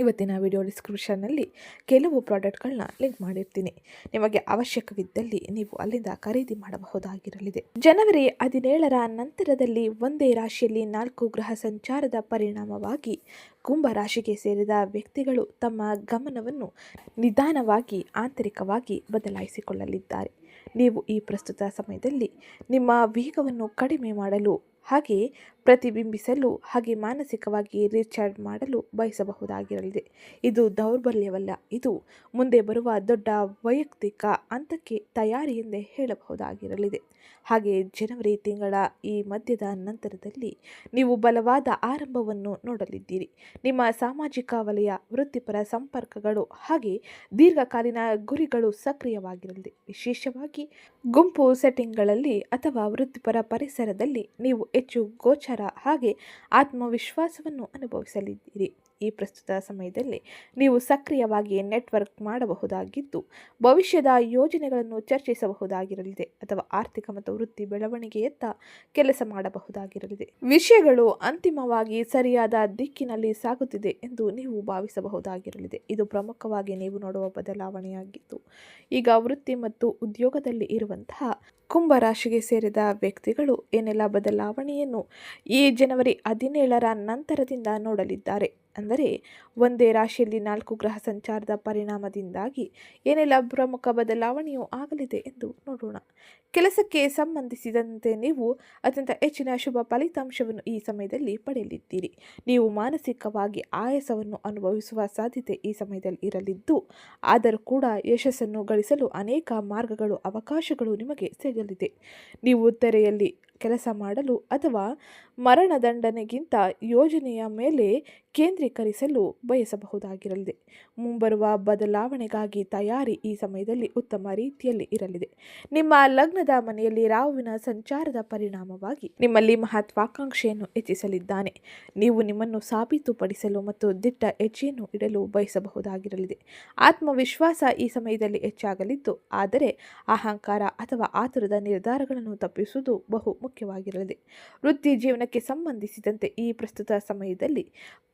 ಇವತ್ತಿನ ವಿಡಿಯೋ ಡಿಸ್ಕ್ರಿಪ್ಷನ್ನಲ್ಲಿ ಕೆಲವು ಪ್ರಾಡಕ್ಟ್ಗಳನ್ನ ಲಿಂಕ್ ಮಾಡಿರ್ತೀನಿ. ನಿಮಗೆ ಅವಶ್ಯಕವಿದ್ದಲ್ಲಿ ನೀವು ಅಲ್ಲಿಂದ ಖರೀದಿ ಮಾಡಬಹುದಾಗಿರಲಿದೆ. ಜನವರಿ ಹದಿನೇಳರ ನಂತರದಲ್ಲಿ ಒಂದೇ ರಾಶಿಯಲ್ಲಿ ನಾಲ್ಕು ಗ್ರಹ ಸಂಚಾರದ ಪರಿಣಾಮವಾಗಿ ಕುಂಭ ರಾಶಿಗೆ ಸೇರಿದ ವ್ಯಕ್ತಿಗಳು ತಮ್ಮ ಗಮನವನ್ನು ನಿಧಾನವಾಗಿ, ಆಂತರಿಕವಾಗಿ ಬದಲಾಯಿಸಿಕೊಳ್ಳಲಿದ್ದಾರೆ. ನೀವು ಈ ಪ್ರಸ್ತುತ ಸಮಯದಲ್ಲಿ ನಿಮ್ಮ ವೇಗವನ್ನು ಕಡಿಮೆ ಮಾಡಲು ಹಾಗೆ ಪ್ರತಿಬಿಂಬಿಸಲು ಹಾಗೆ ಮಾನಸಿಕವಾಗಿ ರೀಚಾರ್ಜ್ ಮಾಡಲು ಬಯಸಬಹುದಾಗಿರಲಿದೆ. ಇದು ದೌರ್ಬಲ್ಯವಲ್ಲ. ಇದು ಮುಂದೆ ಬರುವ ದೊಡ್ಡ ವೈಯಕ್ತಿಕ ಹಂತಕ್ಕೆ ತಯಾರಿ ಎಂದೇ ಹೇಳಬಹುದಾಗಿರಲಿದೆ. ಹಾಗೆ ಜನವರಿ ತಿಂಗಳ ಈ ಮಧ್ಯದ ನಂತರದಲ್ಲಿ ನೀವು ಬಲವಾದ ಆರಂಭವನ್ನು ನೋಡಲಿದ್ದೀರಿ. ನಿಮ್ಮ ಸಾಮಾಜಿಕ ವಲಯ, ವೃತ್ತಿಪರ ಸಂಪರ್ಕಗಳು ಹಾಗೆ ದೀರ್ಘಕಾಲೀನ ಗುರಿಗಳು ಸಕ್ರಿಯವಾಗಿರಲಿದೆ. ವಿಶೇಷವಾಗಿ ಗುಂಪು ಸೆಟ್ಟಿಂಗ್ಗಳಲ್ಲಿ ಅಥವಾ ವೃತ್ತಿಪರ ಪರಿಸರದಲ್ಲಿ ನೀವು ಹೆಚ್ಚು ಗೋಚರ ಹಾಗೆ ಆತ್ಮವಿಶ್ವಾಸವನ್ನು ಅನುಭವಿಸಲಿದ್ದೀರಿ. ಈ ಪ್ರಸ್ತುತ ಸಮಯದಲ್ಲಿ ನೀವು ಸಕ್ರಿಯವಾಗಿ ನೆಟ್ವರ್ಕ್ ಮಾಡಬಹುದಾಗಿದ್ದು, ಭವಿಷ್ಯದ ಯೋಜನೆಗಳನ್ನು ಚರ್ಚಿಸಬಹುದಾಗಿರಲಿದೆ ಅಥವಾ ಆರ್ಥಿಕ ಮತ್ತು ವೃತ್ತಿ ಬೆಳವಣಿಗೆಯತ್ತ ಕೆಲಸ ಮಾಡಬಹುದಾಗಿರಲಿದೆ. ವಿಷಯಗಳು ಅಂತಿಮವಾಗಿ ಸರಿಯಾದ ದಿಕ್ಕಿನಲ್ಲಿ ಸಾಗುತ್ತಿದೆ ಎಂದು ನೀವು ಭಾವಿಸಬಹುದಾಗಿರಲಿದೆ. ಇದು ಪ್ರಮುಖವಾಗಿ ನೀವು ನೋಡುವ ಬದಲಾವಣೆಯಾಗಿದ್ದು, ಈಗ ವೃತ್ತಿ ಮತ್ತು ಉದ್ಯೋಗದಲ್ಲಿ ಇರುವಂತಹ ಕುಂಭ ರಾಶಿಗೆ ಸೇರಿದ ವ್ಯಕ್ತಿಗಳು ಏನೆಲ್ಲ ಬದಲಾವಣೆಯನ್ನು ಈ ಜನವರಿ ಹದಿನೇಳರ ನಂತರದಿಂದ ನೋಡಲಿದ್ದಾರೆ? ಅಂದರೆ ಒಂದೇ ರಾಶಿಯಲ್ಲಿ ನಾಲ್ಕು ಗ್ರಹ ಸಂಚಾರದ ಪರಿಣಾಮದಿಂದಾಗಿ ಏನೆಲ್ಲ ಪ್ರಮುಖ ಬದಲಾವಣೆಯೂ ಆಗಲಿದೆ ಎಂದು ನೋಡೋಣ. ಕೆಲಸಕ್ಕೆ ಸಂಬಂಧಿಸಿದಂತೆ ನೀವು ಅತ್ಯಂತ ಹೆಚ್ಚಿನ ಶುಭ ಫಲಿತಾಂಶವನ್ನು ಈ ಸಮಯದಲ್ಲಿ ಪಡೆಯಲಿದ್ದೀರಿ. ನೀವು ಮಾನಸಿಕವಾಗಿ ಆಯಾಸವನ್ನು ಅನುಭವಿಸುವ ಸಾಧ್ಯತೆ ಈ ಸಮಯದಲ್ಲಿ ಇರಲಿದ್ದು, ಆದರೂ ಕೂಡ ಯಶಸ್ಸನ್ನು ಗಳಿಸಲು ಅನೇಕ ಮಾರ್ಗಗಳು, ಅವಕಾಶಗಳು ನಿಮಗೆ ಸಿಗಲಿದೆ. ನೀವು ತೆರೆಯಲ್ಲಿ ಕೆಲಸ ಮಾಡಲು ಅಥವಾ ಮರಣದಂಡನೆಗಿಂತ ಯೋಜನೆಯ ಮೇಲೆ ಕೇಂದ್ರೀಕರಿಸಲು ಬಯಸಬಹುದಾಗಿರಲಿದೆ. ಮುಂಬರುವ ಬದಲಾವಣೆಗಾಗಿ ತಯಾರಿ ಈ ಸಮಯದಲ್ಲಿ ಉತ್ತಮ ರೀತಿಯಲ್ಲಿ ಇರಲಿದೆ. ನಿಮ್ಮ ಲಗ್ನದ ಮನೆಯಲ್ಲಿ ರಾಹುವಿನ ಸಂಚಾರದ ಪರಿಣಾಮವಾಗಿ ನಿಮ್ಮಲ್ಲಿ ಮಹತ್ವಾಕಾಂಕ್ಷೆಯನ್ನು ಹೆಚ್ಚಿಸಲಿದ್ದಾನೆ. ನೀವು ನಿಮ್ಮನ್ನು ಸಾಬೀತುಪಡಿಸಲು ಮತ್ತು ದಿಟ್ಟ ಹೆಜ್ಜೆಯನ್ನು ಇಡಲು ಬಯಸಬಹುದಾಗಿರಲಿದೆ. ಆತ್ಮವಿಶ್ವಾಸ ಈ ಸಮಯದಲ್ಲಿ ಹೆಚ್ಚಾಗಲಿದ್ದು, ಆದರೆ ಅಹಂಕಾರ ಅಥವಾ ಆತುರದ ನಿರ್ಧಾರಗಳನ್ನು ತಪ್ಪಿಸುವುದು ಬಹು ಮುಖ್ಯವಾಗಿರಲಿದೆ ವೃತ್ತಿ ಜೀವನಕ್ಕೆ ಸಂಬಂಧಿಸಿದಂತೆ ಈ ಪ್ರಸ್ತುತ ಸಮಯದಲ್ಲಿ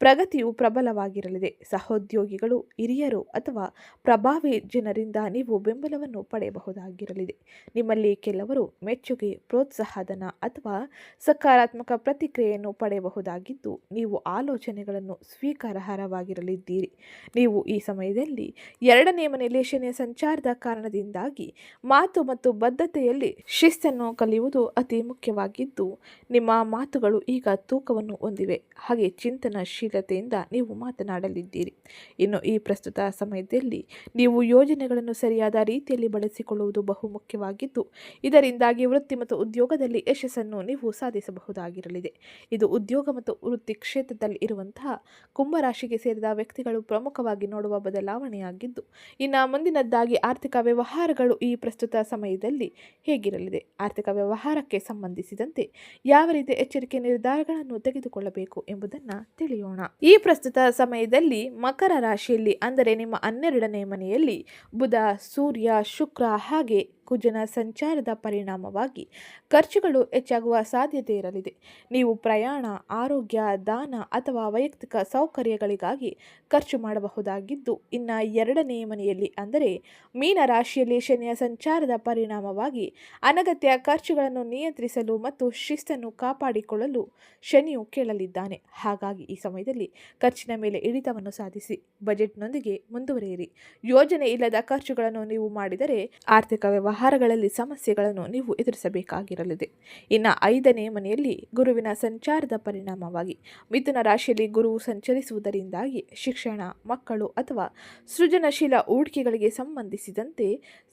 ಪ್ರಗತಿಯು ಪ್ರಬಲವಾಗಿರಲಿದೆ. ಸಹೋದ್ಯೋಗಿಗಳು, ಹಿರಿಯರು ಅಥವಾ ಪ್ರಭಾವಿ ಜನರಿಂದ ನೀವು ಬೆಂಬಲವನ್ನು ಪಡೆಯಬಹುದಾಗಿರಲಿದೆ. ನಿಮ್ಮಲ್ಲಿ ಕೆಲವರು ಮೆಚ್ಚುಗೆ, ಪ್ರೋತ್ಸಾಹಧನ ಅಥವಾ ಸಕಾರಾತ್ಮಕ ಪ್ರತಿಕ್ರಿಯೆಯನ್ನು ಪಡೆಯಬಹುದಾಗಿದ್ದು, ನೀವು ಆಲೋಚನೆಗಳನ್ನು ಸ್ವೀಕಾರಾರ್ಹವಾಗಿರಲಿದ್ದೀರಿ. ನೀವು ಈ ಸಮಯದಲ್ಲಿ ಎರಡನೇ ಮನೆಯಲ್ಲಿ ಶನಿಯ ಸಂಚಾರದ ಕಾರಣದಿಂದಾಗಿ ಮಾತು ಮತ್ತು ಬದ್ಧತೆಯಲ್ಲಿ ಶಿಸ್ತನ್ನು ಕಲಿಯುವುದು ಅತಿ ಮುಖ್ಯವಾಗಿದ್ದು, ನಿಮ್ಮ ಮಾತುಗಳು ಈಗ ತೂಕವನ್ನು ಹೊಂದಿವೆ. ಹಾಗೆ ಚಿಂತನಶೀಲತೆಯಿಂದ ನೀವು ಮಾತನಾಡಲಿದ್ದೀರಿ. ಇನ್ನು ಈ ಪ್ರಸ್ತುತ ಸಮಯದಲ್ಲಿ ನೀವು ಯೋಜನೆಗಳನ್ನು ಸರಿಯಾದ ರೀತಿಯಲ್ಲಿ ಬಳಸಿಕೊಳ್ಳುವುದು ಬಹು ಮುಖ್ಯವಾಗಿದ್ದು, ಇದರಿಂದಾಗಿ ವೃತ್ತಿ ಮತ್ತು ಉದ್ಯೋಗದಲ್ಲಿ ಯಶಸ್ಸನ್ನು ನೀವು ಸಾಧಿಸಬಹುದಾಗಿರಲಿದೆ. ಇದು ಉದ್ಯೋಗ ಮತ್ತು ವೃತ್ತಿ ಕ್ಷೇತ್ರದಲ್ಲಿ ಇರುವಂತಹ ಕುಂಭರಾಶಿಗೆ ಸೇರಿದ ವ್ಯಕ್ತಿಗಳು ಪ್ರಮುಖವಾಗಿ ನೋಡುವ ಬದಲಾವಣೆಯಾಗಿದ್ದು, ಇನ್ನು ಮುಂದಿನದ್ದಾಗಿ ಆರ್ಥಿಕ ವ್ಯವಹಾರಗಳು ಈ ಪ್ರಸ್ತುತ ಸಮಯದಲ್ಲಿ ಹೇಗಿರಲಿದೆ? ಆರ್ಥಿಕ ವ್ಯವಹಾರಕ್ಕೆ ಸಂಬಂಧಿಸಿದಂತೆ ಯಾವ ರೀತಿ ಎಚ್ಚರಿಕೆ ನಿರ್ಧಾರಗಳನ್ನು ತೆಗೆದುಕೊಳ್ಳಬೇಕು ಎಂಬುದನ್ನು ತಿಳಿಯೋಣ. ಈ ಪ್ರಸ್ತುತ ಸಮಯದಲ್ಲಿ ಮಕರ ರಾಶಿಯಲ್ಲಿ, ಅಂದರೆ ನಿಮ್ಮ ಹನ್ನೆರಡನೇ ಮನೆಯಲ್ಲಿ ಬುಧ, ಸೂರ್ಯ, ಶುಕ್ರ ಹಾಗೆ ಕುಜನ ಸಂಚಾರದ ಪರಿಣಾಮವಾಗಿ ಖರ್ಚುಗಳು ಹೆಚ್ಚಾಗುವ ಸಾಧ್ಯತೆ ಇರಲಿದೆ. ನೀವು ಪ್ರಯಾಣ, ಆರೋಗ್ಯ, ದಾನ ಅಥವಾ ವೈಯಕ್ತಿಕ ಸೌಕರ್ಯಗಳಿಗಾಗಿ ಖರ್ಚು ಮಾಡಬಹುದಾಗಿದ್ದು, ಇನ್ನು ಎರಡನೇ ಮನೆಯಲ್ಲಿ ಅಂದರೆ ಮೀನ ರಾಶಿಯಲ್ಲಿ ಶನಿಯ ಸಂಚಾರದ ಪರಿಣಾಮವಾಗಿ ಅನಗತ್ಯ ಖರ್ಚುಗಳನ್ನು ನಿಯಂತ್ರಿಸಲು ಮತ್ತು ಶಿಸ್ತನ್ನು ಕಾಪಾಡಿಕೊಳ್ಳಲು ಶನಿಯು ಕೇಳಲಿದ್ದಾನೆ. ಹಾಗಾಗಿ ಈ ಸಮಯದಲ್ಲಿ ಖರ್ಚಿನ ಮೇಲೆ ಇಳಿತವನ್ನು ಸಾಧಿಸಿ, ಬಜೆಟ್ನೊಂದಿಗೆ ಮುಂದುವರಿಯಿರಿ. ಯೋಜನೆ ಇಲ್ಲದ ಖರ್ಚುಗಳನ್ನು ನೀವು ಮಾಡಿದರೆ ಆರ್ಥಿಕ ವ್ಯವಹಾರ ವ್ಯವಹಾರಗಳಲ್ಲಿ ಸಮಸ್ಯೆಗಳನ್ನು ನೀವು ಎದುರಿಸಬೇಕಾಗಿರಲಿದೆ. ಇನ್ನು ಐದನೇ ಮನೆಯಲ್ಲಿ ಗುರುವಿನ ಸಂಚಾರದ ಪರಿಣಾಮವಾಗಿ ಮಿಥುನ ರಾಶಿಯಲ್ಲಿ ಗುರು ಸಂಚರಿಸುವುದರಿಂದಾಗಿ ಶಿಕ್ಷಣ, ಮಕ್ಕಳು ಅಥವಾ ಸೃಜನಶೀಲ ಹೂಡಿಕೆಗಳಿಗೆ ಸಂಬಂಧಿಸಿದಂತೆ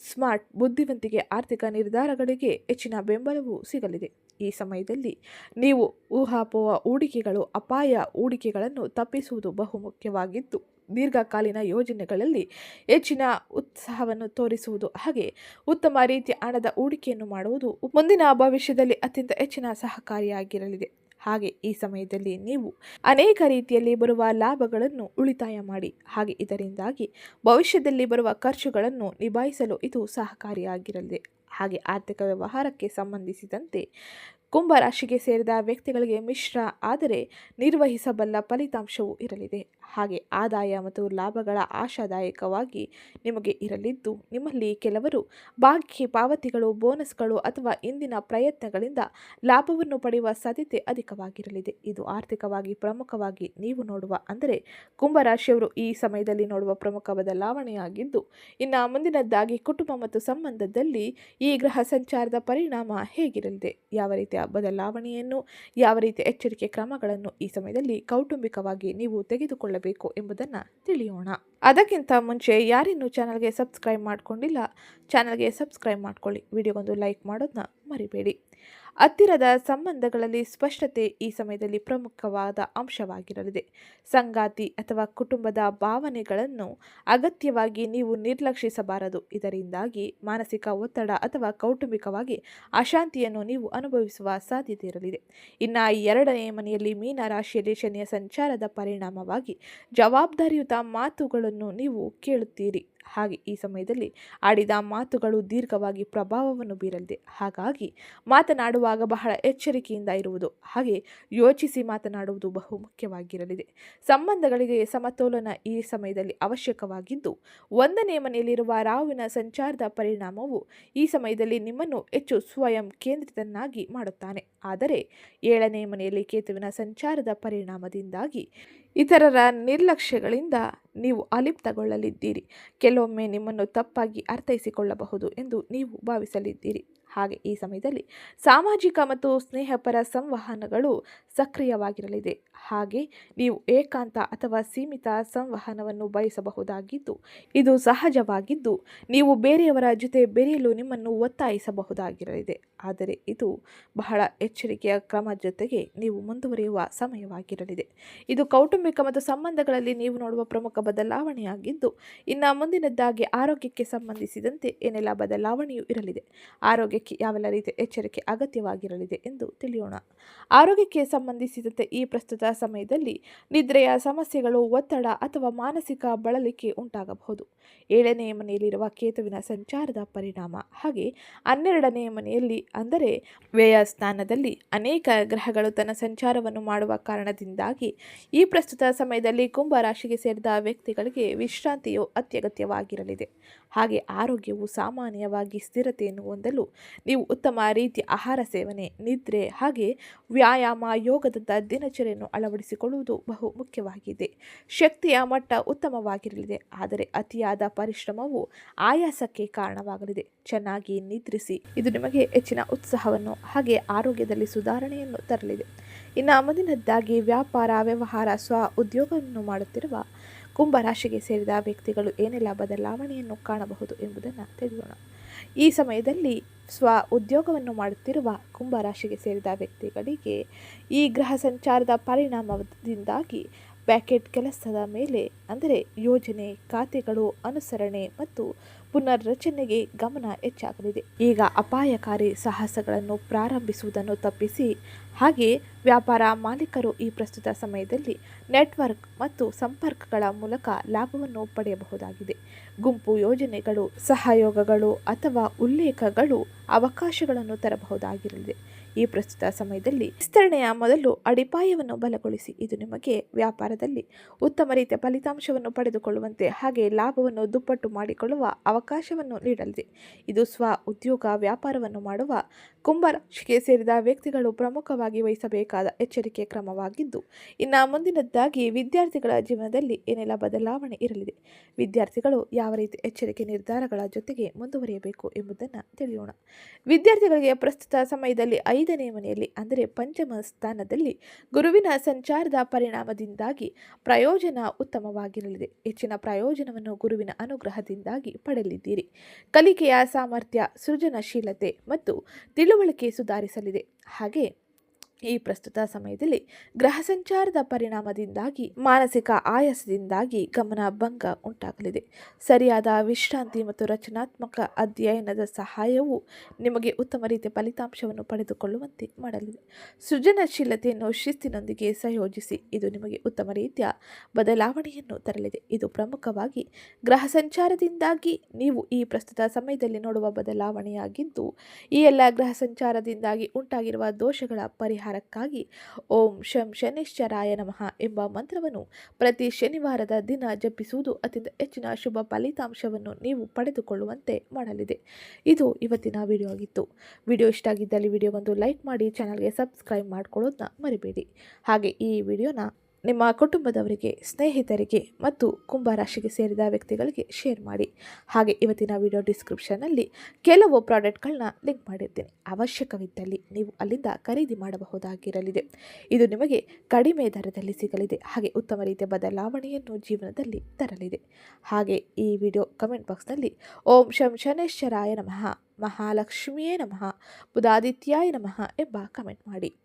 ಸ್ಮಾರ್ಟ್, ಬುದ್ಧಿವಂತಿಕೆ, ಆರ್ಥಿಕ ನಿರ್ಧಾರಗಳಿಗೆ ಹೆಚ್ಚಿನ ಬೆಂಬಲವು ಸಿಗಲಿದೆ. ಈ ಸಮಯದಲ್ಲಿ ನೀವು ಊಹಾಪೋಹ ಹೂಡಿಕೆಗಳು, ಅಪಾಯ ಹೂಡಿಕೆಗಳನ್ನು ತಪ್ಪಿಸುವುದು ಬಹುಮುಖ್ಯವಾಗಿದ್ದು ದೀರ್ಘಕಾಲೀನ ಯೋಜನೆಗಳಲ್ಲಿ ಹೆಚ್ಚಿನ ಉತ್ಸಾಹವನ್ನು ತೋರಿಸುವುದು ಹಾಗೆ ಉತ್ತಮ ರೀತಿಯ ಹಣದ ಹೂಡಿಕೆಯನ್ನು ಮಾಡುವುದು ಮುಂದಿನ ಭವಿಷ್ಯದಲ್ಲಿ ಅತ್ಯಂತ ಹೆಚ್ಚಿನ ಸಹಕಾರಿಯಾಗಿರಲಿದೆ. ಹಾಗೆ ಈ ಸಮಯದಲ್ಲಿ ನೀವು ಅನೇಕ ರೀತಿಯಲ್ಲಿ ಬರುವ ಲಾಭಗಳನ್ನು ಉಳಿತಾಯ ಮಾಡಿ, ಹಾಗೆ ಇದರಿಂದಾಗಿ ಭವಿಷ್ಯದಲ್ಲಿ ಬರುವ ಖರ್ಚುಗಳನ್ನು ನಿಭಾಯಿಸಲು ಇದು ಸಹಕಾರಿಯಾಗಿರಲಿದೆ. ಹಾಗೆ ಆರ್ಥಿಕ ವ್ಯವಹಾರಕ್ಕೆ ಸಂಬಂಧಿಸಿದಂತೆ ಕುಂಭರಾಶಿಗೆ ಸೇರಿದ ವ್ಯಕ್ತಿಗಳಿಗೆ ಮಿಶ್ರ ಆದರೆ ನಿರ್ವಹಿಸಬಲ್ಲ ಫಲಿತಾಂಶವೂ ಇರಲಿದೆ. ಹಾಗೆ ಆದಾಯ ಮತ್ತು ಲಾಭಗಳ ಆಶಾದಾಯಕವಾಗಿ ನಿಮಗೆ ಇರಲಿದ್ದು, ನಿಮ್ಮಲ್ಲಿ ಕೆಲವರು ಬಾಕಿ ಪಾವತಿಗಳು, ಬೋನಸ್ಗಳು ಅಥವಾ ಇಂದಿನ ಪ್ರಯತ್ನಗಳಿಂದ ಲಾಭವನ್ನು ಪಡೆಯುವ ಸಾಧ್ಯತೆ ಅಧಿಕವಾಗಿರಲಿದೆ. ಇದು ಆರ್ಥಿಕವಾಗಿ ಪ್ರಮುಖವಾಗಿ ನೀವು ನೋಡುವ, ಅಂದರೆ ಕುಂಭರಾಶಿಯವರು ಈ ಸಮಯದಲ್ಲಿ ನೋಡುವ ಪ್ರಮುಖ ಬದಲಾವಣೆಯಾಗಿದ್ದು, ಇನ್ನು ಮುಂದಿನದ್ದಾಗಿ ಕುಟುಂಬ ಮತ್ತು ಸಂಬಂಧದಲ್ಲಿ ಈ ಗ್ರಹ ಸಂಚಾರದ ಪರಿಣಾಮ ಹೇಗಿರಲಿದೆ? ಯಾವ ರೀತಿಯ ಬದಲಾವಣೆಯನ್ನು ಯಾವ ರೀತಿಯ ಎಚ್ಚರಿಕೆ ಕ್ರಮಗಳನ್ನು ಈ ಸಮಯದಲ್ಲಿ ಕೌಟುಂಬಿಕವಾಗಿ ನೀವು ತೆಗೆದುಕೊಳ್ಳಬೇಕು ಎಂಬುದನ್ನು ತಿಳಿಯೋಣ. ಅದಕ್ಕಿಂತ ಮುಂಚೆ ಯಾರಿನ್ನೂ ಚಾನಲ್ಗೆ ಸಬ್ಸ್ಕ್ರೈಬ್ ಮಾಡಿಕೊಂಡಿಲ್ಲ ಚಾನಲ್ಗೆ ಸಬ್ಸ್ಕ್ರೈಬ್ ಮಾಡ್ಕೊಳ್ಳಿ. ವಿಡಿಯೋಗೊಂದು ಲೈಕ್ ಮಾಡೋದನ್ನ ಮರಿಬೇಡಿ. ಹತ್ತಿರದ ಸಂಬಂಧಗಳಲ್ಲಿ ಸ್ಪಷ್ಟತೆ ಈ ಸಮಯದಲ್ಲಿ ಪ್ರಮುಖವಾದ ಅಂಶವಾಗಿರಲಿದೆ. ಸಂಗಾತಿ ಅಥವಾ ಕುಟುಂಬದ ಭಾವನೆಗಳನ್ನು ಅಗತ್ಯವಾಗಿ ನೀವು ನಿರ್ಲಕ್ಷಿಸಬಾರದು. ಇದರಿಂದಾಗಿ ಮಾನಸಿಕ ಒತ್ತಡ ಅಥವಾ ಕೌಟುಂಬಿಕವಾಗಿ ಅಶಾಂತಿಯನ್ನು ನೀವು ಅನುಭವಿಸುವ ಸಾಧ್ಯತೆ ಇರಲಿದೆ. ಇನ್ನು ಎರಡನೇ ಮನೆಯಲ್ಲಿ ಮೀನ ರಾಶಿಯಲ್ಲಿ ಶನಿಯ ಸಂಚಾರದ ಪರಿಣಾಮವಾಗಿ ಜವಾಬ್ದಾರಿಯುತ ಮಾತುಗಳನ್ನು ನೀವು ಕೇಳುತ್ತೀರಿ. ಹಾಗೆ ಈ ಸಮಯದಲ್ಲಿ ಆಡಿದ ಮಾತುಗಳು ದೀರ್ಘವಾಗಿ ಪ್ರಭಾವವನ್ನು ಬೀರಲಿದೆ. ಹಾಗಾಗಿ ಮಾತನಾಡುವಾಗ ಬಹಳ ಎಚ್ಚರಿಕೆಯಿಂದ ಇರುವುದು, ಹಾಗೆ ಯೋಚಿಸಿ ಮಾತನಾಡುವುದು ಬಹು ಮುಖ್ಯವಾಗಿರಲಿದೆ. ಸಂಬಂಧಗಳಿಗೆ ಸಮತೋಲನ ಈ ಸಮಯದಲ್ಲಿ ಅವಶ್ಯಕವಾಗಿದ್ದು, ಒಂದನೇ ಮನೆಯಲ್ಲಿರುವ ರಾವಿನ ಸಂಚಾರದ ಪರಿಣಾಮವು ಈ ಸಮಯದಲ್ಲಿ ನಿಮ್ಮನ್ನು ಹೆಚ್ಚು ಸ್ವಯಂ ಕೇಂದ್ರಿತನಾಗಿ ಮಾಡುತ್ತಾನೆ. ಆದರೆ ಏಳನೇ ಮನೆಯಲ್ಲಿ ಕೇತುವಿನ ಸಂಚಾರದ ಪರಿಣಾಮದಿಂದಾಗಿ ಇತರರ ನಿರ್ಲಕ್ಷ್ಯಗಳಿಂದ ನೀವು ಅಲಿಪ್ತಗೊಳ್ಳಲಿದ್ದೀರಿ. ಕೆಲವೊಮ್ಮೆ ನಿಮ್ಮನ್ನು ತಪ್ಪಾಗಿ ಅರ್ಥೈಸಿಕೊಳ್ಳಬಹುದು ಎಂದು ನೀವು ಭಾವಿಸಲಿದ್ದೀರಿ. ಹಾಗೆ ಈ ಸಮಯದಲ್ಲಿ ಸಾಮಾಜಿಕ ಮತ್ತು ಸ್ನೇಹಪರ ಸಂವಹನಗಳು ಸಕ್ರಿಯವಾಗಿರಲಿದೆ. ಹಾಗೆ ನೀವು ಏಕಾಂತ ಅಥವಾ ಸೀಮಿತ ಸಂವಹನವನ್ನು ಬಯಸಬಹುದಾಗಿದ್ದು, ಇದು ಸಹಜವಾಗಿದ್ದು ನೀವು ಬೇರೆಯವರ ಜೊತೆ ಬೆರೆಯಲು ನಿಮ್ಮನ್ನು ಒತ್ತಾಯಿಸಬಹುದಾಗಿರಲಿದೆ. ಆದರೆ ಇದು ಬಹಳ ಎಚ್ಚರಿಕೆಯ ಕ್ರಮ ಜೊತೆಗೆ ನೀವು ಮುಂದುವರಿಯುವ ಸಮಯವಾಗಿರಲಿದೆ. ಇದು ಕೌಟುಂಬಿಕ ಮತ್ತು ಸಂಬಂಧಗಳಲ್ಲಿ ನೀವು ನೋಡುವ ಪ್ರಮುಖ ಬದಲಾವಣೆಯಾಗಿದ್ದು, ಇನ್ನು ಮುಂದಿನದ್ದಾಗಿ ಆರೋಗ್ಯಕ್ಕೆ ಸಂಬಂಧಿಸಿದಂತೆ ಏನೆಲ್ಲ ಬದಲಾವಣೆಯೂ ಇರಲಿದೆ. ಯಾವೆಲ್ಲ ರೀತಿಯ ಎಚ್ಚರಿಕೆ ಅಗತ್ಯವಾಗಿರಲಿದೆ ಎಂದು ತಿಳಿಯೋಣ. ಆರೋಗ್ಯಕ್ಕೆ ಸಂಬಂಧಿಸಿದಂತೆ ಈ ಪ್ರಸ್ತುತ ಸಮಯದಲ್ಲಿ ನಿದ್ರೆಯ ಸಮಸ್ಯೆಗಳು, ಒತ್ತಡ ಅಥವಾ ಮಾನಸಿಕ ಬಳಲಿಕೆ ಉಂಟಾಗಬಹುದು. ಏಳನೆಯ ಮನೆಯಲ್ಲಿರುವ ಕೇತುವಿನ ಸಂಚಾರದ ಪರಿಣಾಮ ಹಾಗೆ ಹನ್ನೆರಡನೆಯ ಮನೆಯಲ್ಲಿ ಅಂದರೆ ವ್ಯಯ ಸ್ಥಾನದಲ್ಲಿ ಅನೇಕ ಗ್ರಹಗಳು ತನ್ನ ಸಂಚಾರವನ್ನು ಮಾಡುವ ಕಾರಣದಿಂದಾಗಿ ಈ ಪ್ರಸ್ತುತ ಸಮಯದಲ್ಲಿ ಕುಂಭ ರಾಶಿಗೆ ಸೇರಿದ ವ್ಯಕ್ತಿಗಳಿಗೆ ವಿಶ್ರಾಂತಿಯು ಅತ್ಯಗತ್ಯವಾಗಿರಲಿದೆ. ಹಾಗೆ ಆರೋಗ್ಯವು ಸಾಮಾನ್ಯವಾಗಿ ಸ್ಥಿರತೆಯನ್ನು ಹೊಂದಲು ನೀವು ಉತ್ತಮ ರೀತಿಯ ಆಹಾರ ಸೇವನೆ, ನಿದ್ರೆ ಹಾಗೆ ವ್ಯಾಯಾಮ, ಯೋಗದಂತಹ ದಿನಚರಿಯನ್ನು ಅಳವಡಿಸಿಕೊಳ್ಳುವುದು ಬಹು ಮುಖ್ಯವಾಗಿದೆ. ಶಕ್ತಿಯ ಮಟ್ಟ ಉತ್ತಮವಾಗಿರಲಿದೆ, ಆದರೆ ಅತಿಯಾದ ಪರಿಶ್ರಮವು ಆಯಾಸಕ್ಕೆ ಕಾರಣವಾಗಲಿದೆ. ಚೆನ್ನಾಗಿ ನಿದ್ರಿಸಿ, ಇದು ನಿಮಗೆ ಹೆಚ್ಚಿನ ಉತ್ಸಾಹವನ್ನು ಹಾಗೆ ಆರೋಗ್ಯದಲ್ಲಿ ಸುಧಾರಣೆಯನ್ನು ತರಲಿದೆ. ಇನ್ನು ಮುಂದಿನದ್ದಾಗಿ ವ್ಯಾಪಾರ, ವ್ಯವಹಾರ, ಸ್ವ ಉದ್ಯೋಗವನ್ನು ಮಾಡುತ್ತಿರುವ ಕುಂಭರಾಶಿಗೆ ಸೇರಿದ ವ್ಯಕ್ತಿಗಳು ಏನೆಲ್ಲ ಬದಲಾವಣೆಯನ್ನು ಕಾಣಬಹುದು ಎಂಬುದನ್ನು ತಿಳಿಯೋಣ. ಈ ಸಮಯದಲ್ಲಿ ಸ್ವ ಉದ್ಯೋಗವನ್ನು ಮಾಡುತ್ತಿರುವ ಕುಂಭರಾಶಿಗೆ ಸೇರಿದ ವ್ಯಕ್ತಿಗಳಿಗೆ ಈ ಗ್ರಹ ಸಂಚಾರದ ಪರಿಣಾಮದಿಂದಾಗಿ ಪ್ಯಾಕೆಟ್ ಕೆಲಸದ ಮೇಲೆ, ಅಂದರೆ ಯೋಜನೆ, ಖಾತೆಗಳು, ಅನುಸರಣೆ ಮತ್ತು ಪುನರ್ರಚನೆಗೆ ಗಮನ ಹೆಚ್ಚಾಗಲಿದೆ. ಈಗ ಅಪಾಯಕಾರಿ ಸಾಹಸಗಳನ್ನು ಪ್ರಾರಂಭಿಸುವುದನ್ನು ತಪ್ಪಿಸಿ, ಹಾಗೆ ವ್ಯಾಪಾರ ಮಾಲೀಕರು ಈ ಪ್ರಸ್ತುತ ಸಮಯದಲ್ಲಿ ನೆಟ್ವರ್ಕ್ ಮತ್ತು ಸಂಪರ್ಕಗಳ ಮೂಲಕ ಲಾಭವನ್ನು ಪಡೆಯಬಹುದಾಗಿದೆ. ಗುಂಪು ಯೋಜನೆಗಳು, ಸಹಯೋಗಗಳು ಅಥವಾ ಉಲ್ಲೇಖಗಳು ಅವಕಾಶಗಳನ್ನು ತರಬಹುದಾಗಿರಲಿದೆ. ಈ ಪ್ರಸ್ತುತ ಸಮಯದಲ್ಲಿ ವಿಸ್ತರಣೆಯ ಮೊದಲು ಅಡಿಪಾಯವನ್ನು ಬಲಗೊಳಿಸಿ. ಇದು ನಿಮಗೆ ವ್ಯಾಪಾರದಲ್ಲಿ ಉತ್ತಮ ರೀತಿಯ ಫಲಿತಾಂಶವನ್ನು ಪಡೆದುಕೊಳ್ಳುವಂತೆ ಹಾಗೆ ಲಾಭವನ್ನು ದುಪ್ಪಟ್ಟು ಮಾಡಿಕೊಳ್ಳುವ ಅವಕಾಶವನ್ನು ನೀಡಲಿದೆ. ಇದು ಸ್ವ ಉದ್ಯೋಗ ವ್ಯಾಪಾರವನ್ನು ಮಾಡುವ ಕುಂಭರಾಶಿಗೆ ಸೇರಿದ ವ್ಯಕ್ತಿಗಳು ಪ್ರಮುಖವಾಗಿ ವಹಿಸಬೇಕಾದ ಎಚ್ಚರಿಕೆ ಕ್ರಮವಾಗಿದ್ದು, ಇನ್ನು ಮುಂದಿನದ್ದಾಗಿ ವಿದ್ಯಾರ್ಥಿಗಳ ಜೀವನದಲ್ಲಿ ಏನೆಲ್ಲ ಬದಲಾವಣೆ ಇರಲಿದೆ, ವಿದ್ಯಾರ್ಥಿಗಳು ಯಾವ ರೀತಿ ಎಚ್ಚರಿಕೆ ನಿರ್ಧಾರಗಳ ಜೊತೆಗೆ ಮುಂದುವರಿಯಬೇಕು ಎಂಬುದನ್ನು ತಿಳಿಯೋಣ. ವಿದ್ಯಾರ್ಥಿಗಳಿಗೆ ಪ್ರಸ್ತುತ ಸಮಯದಲ್ಲಿ ಐದನೇ ಮನೆಯಲ್ಲಿ, ಅಂದರೆ ಪಂಚಮ ಸ್ಥಾನದಲ್ಲಿ ಗುರುವಿನ ಸಂಚಾರದ ಪರಿಣಾಮದಿಂದಾಗಿ ಪ್ರಯೋಜನ ಉತ್ತಮವಾಗಿರಲಿದೆ. ಹೆಚ್ಚಿನ ಪ್ರಯೋಜನವನ್ನು ಗುರುವಿನ ಅನುಗ್ರಹದಿಂದಾಗಿ ಪಡೆಯಲಿದ್ದೀರಿ. ಕಲಿಕೆಯ ಸಾಮರ್ಥ್ಯ ಸೃಜನಶೀಲತೆ ಮತ್ತು ತಿಳುವಳಿಕೆ ಸುಧಾರಿಸಲಿದೆ. ಹಾಗೆ ಈ ಪ್ರಸ್ತುತ ಸಮಯದಲ್ಲಿ ಗ್ರಹ ಸಂಚಾರದ ಪರಿಣಾಮದಿಂದಾಗಿ, ಮಾನಸಿಕ ಆಯಾಸದಿಂದಾಗಿ ಗಮನ ಭಂಗ ಉಂಟಾಗಲಿದೆ. ಸರಿಯಾದ ವಿಶ್ರಾಂತಿ ಮತ್ತು ರಚನಾತ್ಮಕ ಅಧ್ಯಯನದ ಸಹಾಯವು ನಿಮಗೆ ಉತ್ತಮ ರೀತಿಯ ಫಲಿತಾಂಶವನ್ನು ಪಡೆದುಕೊಳ್ಳುವಂತೆ ಮಾಡಲಿದೆ. ಸೃಜನಶೀಲತೆಯನ್ನು ಶಿಸ್ತಿನೊಂದಿಗೆ ಸಂಯೋಜಿಸಿ, ಇದು ನಿಮಗೆ ಉತ್ತಮ ರೀತಿಯ ಬದಲಾವಣೆಯನ್ನು ತರಲಿದೆ. ಇದು ಪ್ರಮುಖವಾಗಿ ಗ್ರಹ ಸಂಚಾರದಿಂದಾಗಿ ನೀವು ಈ ಪ್ರಸ್ತುತ ಸಮಯದಲ್ಲಿ ನೋಡುವ ಬದಲಾವಣೆಯಾಗಿದ್ದು, ಈ ಎಲ್ಲ ಗ್ರಹ ಸಂಚಾರದಿಂದಾಗಿ ಉಂಟಾಗಿರುವ ದೋಷಗಳ ಪರಿಹಾರಕ್ಕಾಗಿ. ಓಂ ಶಂ ಶನಿಶ್ಚರಾಯ ನಮಃ ಎಂಬ ಮಂತ್ರವನ್ನು ಪ್ರತಿ ಶನಿವಾರದ ದಿನ ಜಪಿಸುವುದು ಅತ್ಯಂತ ಹೆಚ್ಚಿನ ಶುಭ ಫಲಿತಾಂಶವನ್ನು ನೀವು ಪಡೆದುಕೊಳ್ಳುವಂತೆ ಮಾಡಲಿದೆ. ಇದು ಇವತ್ತಿನ ವಿಡಿಯೋ ಆಗಿತ್ತು. ವಿಡಿಯೋ ಇಷ್ಟ ಆಗಿದ್ದಲ್ಲಿ ವಿಡಿಯೋಗೊಂದು ಲೈಕ್ ಮಾಡಿ ಚಾನಲ್ಗೆ ಸಬ್ಸ್ಕ್ರೈಬ್ ಮಾಡ್ಕೊಳ್ಳೋದನ್ನ ಮರಿಬೇಡಿ. ಹಾಗೆ ಈ ವಿಡಿಯೋನ ನಿಮ್ಮ ಕುಟುಂಬದವರಿಗೆ, ಸ್ನೇಹಿತರಿಗೆ ಮತ್ತು ಕುಂಭರಾಶಿಗೆ ಸೇರಿದ ವ್ಯಕ್ತಿಗಳಿಗೆ ಶೇರ್ ಮಾಡಿ. ಹಾಗೆ ಇವತ್ತಿನ ವಿಡಿಯೋ ಡಿಸ್ಕ್ರಿಪ್ಷನ್ನಲ್ಲಿ ಕೆಲವು ಪ್ರಾಡಕ್ಟ್ಗಳನ್ನ ಲಿಂಕ್ ಮಾಡಿರ್ತೀನಿ. ಅವಶ್ಯಕವಿದ್ದಲ್ಲಿ ನೀವು ಅಲ್ಲಿಂದ ಖರೀದಿ ಮಾಡಬಹುದಾಗಿರಲಿದೆ. ಇದು ನಿಮಗೆ ಕಡಿಮೆ ದರದಲ್ಲಿ ಸಿಗಲಿದೆ. ಹಾಗೆ ಉತ್ತಮ ರೀತಿಯ ಬದಲಾವಣೆಯನ್ನು ಜೀವನದಲ್ಲಿ ತರಲಿದೆ. ಹಾಗೆ ಈ ವಿಡಿಯೋ ಕಮೆಂಟ್ ಬಾಕ್ಸ್ನಲ್ಲಿ ಓಂ ಶಂ ಶನೇಶ್ವರಾಯ ನಮಃ, ಮಹಾಲಕ್ಷ್ಮಿಯೇ ನಮಃ, ಬುಧಾದಿತ್ಯಾಯ ನಮಃ ಎಂಬ ಕಮೆಂಟ್ ಮಾಡಿ.